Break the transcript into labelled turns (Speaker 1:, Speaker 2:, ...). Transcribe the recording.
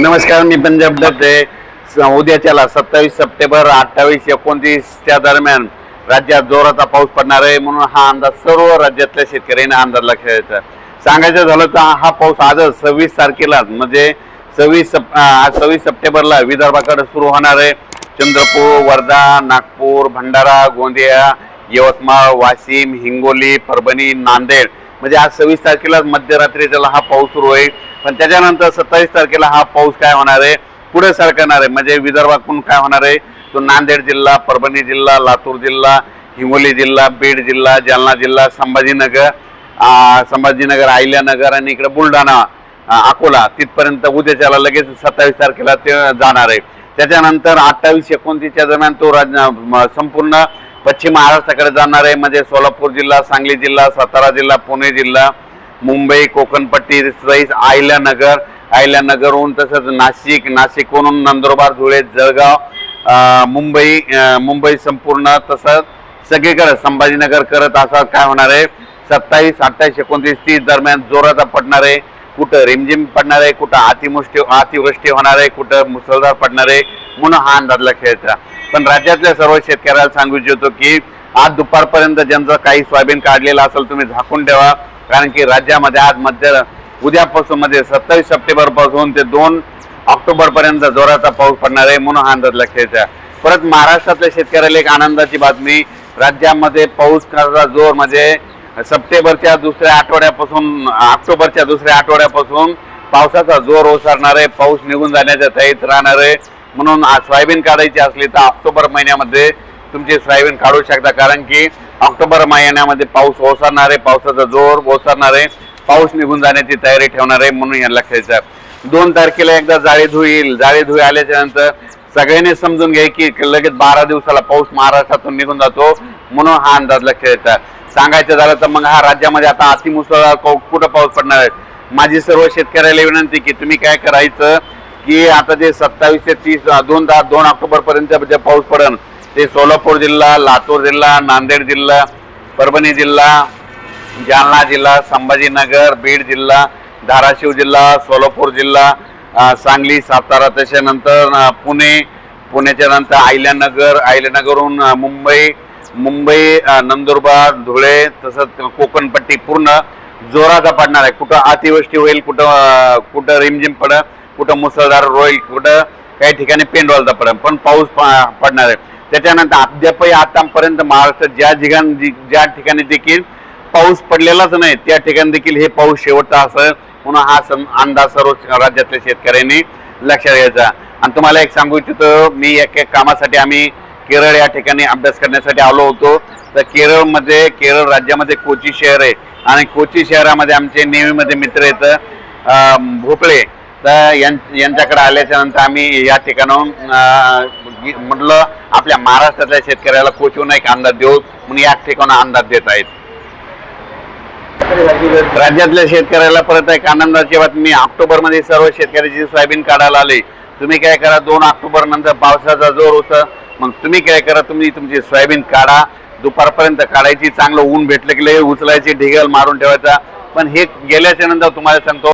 Speaker 1: नमस्कार मी पंजाब दत्ते. आहे स- उद्याच्याला सत्तावीस सप्टेंबर अठ्ठावीस एकोणतीसच्या दरम्यान राज्यात जोराचा पाऊस पडणार आहे म्हणून हा अंदाज सर्व राज्यातल्या शेतकऱ्यांना अंदाज लक्षात द्यायचा सांगायचं झालं तर हा पाऊस आजच सव्वीस तारखेला म्हणजे सव्वीस सप आज सव्वीस सप्टेंबरला विदर्भाकडे सुरू होणार आहे. चंद्रपूर वर्धा नागपूर भंडारा गोंदिया यवतमाळ वाशिम हिंगोली परभणी नांदेड. म्हणजे आज सव्वीस तारखेला मध्यरात्री त्याला हा पाऊस सुरू होईल पण त्याच्यानंतर सत्तावीस तारखेला हा पाऊस काय होणार आहे? पुढे सरकणार आहे. म्हणजे विदर्भातून काय होणार आहे? तो नांदेड जिल्हा परभणी जिल्हा लातूर जिल्हा हिंगोली जिल्हा बीड जिल्हा जालना जिल्हा संभाजीनगर संभाजीनगर अहिल्यानगर आणि इकडे बुलढाणा अकोला तिथपर्यंत उद्याच्याला लगेच सत्तावीस तारखेला ते जाणार आहे. त्याच्यानंतर अठ्ठावीस एकोणतीसच्या दरम्यान तो राज म- संपूर्ण पश्चिम महाराष्ट्राकडे जाणार आहे. म्हणजे सोलापूर जिल्हा सांगली जिल्हा सातारा जिल्हा पुणे जिल्हा मुंबई कोकणपट्टी सहित आयल्यानगर आयल्यानगरहून तसंच नाशिक नाशिकहून नंदुरबार धुळे जळगाव मुंबई मुंबई संपूर्ण तसंच सगळीकडे संभाजीनगर करत असाल काय होणार आहे? सत्तावीस अठ्ठावीस एकोणतीस तीस दरम्यान जोरात पडणार आहे. कुठं रिमझिम पडणार आहे? कुठं अतिमुष्टी अतिवृष्टी होणार आहे? कुठं मुसळधार पडणार आहे? म्हणून हा अंदाज लक्षात पण राज्यातल्या सर्व शेतकऱ्याला सांगू इच्छितो की आज दुपारपर्यंत ज्यांचं काही सोयाबीन काढलेलं असेल तुम्ही झाकून ठेवा. कारण की राज्यामध्ये आज मध्य उद्यापासून म्हणजे सत्तावीस सप्टेंबरपासून ते दोन ऑक्टोबर पर्यंत जोराचा पाऊस पडणार आहे म्हणून हा अंदाज लक्षात परत महाराष्ट्रातल्या शेतकऱ्याला एक आनंदाची बातमी राज्यामध्ये पाऊस करायचा जोर म्हणजे सप्टेंबरच्या दुसऱ्या आठवड्यापासून ऑक्टोबरच्या दुसऱ्या आठवड्यापासून पावसाचा जोर ओसरणार आहे पाऊस निघून जाण्याच्या तयारीत राहणार आहे. म्हणून आज सोयाबीन काढायची असली तर ऑक्टोबर महिन्यामध्ये तुमची सोयाबीन काढू शकता. कारण की ऑक्टोबर महिन्यामध्ये पाऊस ओसरणार आहे पावसाचा जोर ओसरणार आहे पाऊस निघून जाण्याची तयारी ठेवणार आहे म्हणून यांना लक्षात आहे. दोन तारखेला एकदा जाळी धुईल जाळी धुई आल्याच्यानंतर सगळ्यांनी समजून घ्या की लगेच बारा दिवसाला पाऊस महाराष्ट्रातून निघून जातो म्हणून हा अंदाज लक्षात येतात सांगायचं झालं तर मग हा राज्यामध्ये आता अतिमुसळधार पाऊस कुठं पाऊस पडणार आहे माझी सर्व शेतकऱ्याला विनंती की तुम्ही काय करायचं की आता जे सत्तावीस ते तीस दोन दा- दोन ऑक्टोबर पर्यंत जे पाऊस पडेल ते सोलापूर जिल्हा लातूर जिल्हा नांदेड जिल्हा परभणी जिल्हा जालना जिल्हा संभाजीनगर बीड जिल्हा धाराशिव जिल्हा सोलापूर जिल्हा सांगली सातारा त्याच्यानंतर पुणे पुण्याच्या नंतर अहिल्यानगर अहिल्यानगरहून मुंबई मुंबई नंदुरबार धुळे तसंच कोकणपट्टी पूर्ण जोराचा पडणार आहे. कुठं अतिवृष्टी होईल कुठं कुठं रिमझिम पडं कुठं मुसळधार होईल कुठं काही ठिकाणी पेंडवालचा पडेल पण पाऊस प- पडणार आहे. त्याच्यानंतर अद्यापही आतापर्यंत महाराष्ट्रात ज्या ठिकाणी ज्या ठिकाणी देखील पाऊस पडलेलाच नाही त्या ठिकाणी देखील हे पाऊस शेवटचा असं म्हणून हा सं अंदाज सर्व राज्यातल्या शेतकऱ्यांनी लक्षात घ्यायचा. आणि तुम्हाला एक सांगू इच्छितो मी एक एक कामासाठी आम्ही केरळ या ठिकाणी अभ्यास करण्यासाठी आलो होतो. तर केरळमध्ये केरळ राज्यामध्ये कोची शहर आहे. आणि कोची शहरामध्ये आमचे नेहमीमध्ये मित्र येतं भोपळे. तर यांच्याकडे आल्याच्यानंतर आम्ही या ठिकाणाहून म्हटलं आपल्या महाराष्ट्रातल्या शेतकऱ्याला कोचून एक अंदाज देऊ म्हणून या ठिकाणा अंदाज देत आहेत. राज्यातल्या शेतकऱ्याला परत एक आनंदाची बातमी ऑक्टोबरमध्ये सर्व शेतकऱ्याची सोयाबीन काढायला आले तुम्ही काय करा दोन ऑक्टोबर नंतर पावसाचा जोर होता मग तुम्ही काय करा तुम्ही तुमची सोयाबीन काढा. दुपारपर्यंत काढायची चांगलं ऊन भेटलं की उचलायची ढिगल मारून ठेवायचा. पण हे गेल्याच्यानंतर तुम्हाला सांगतो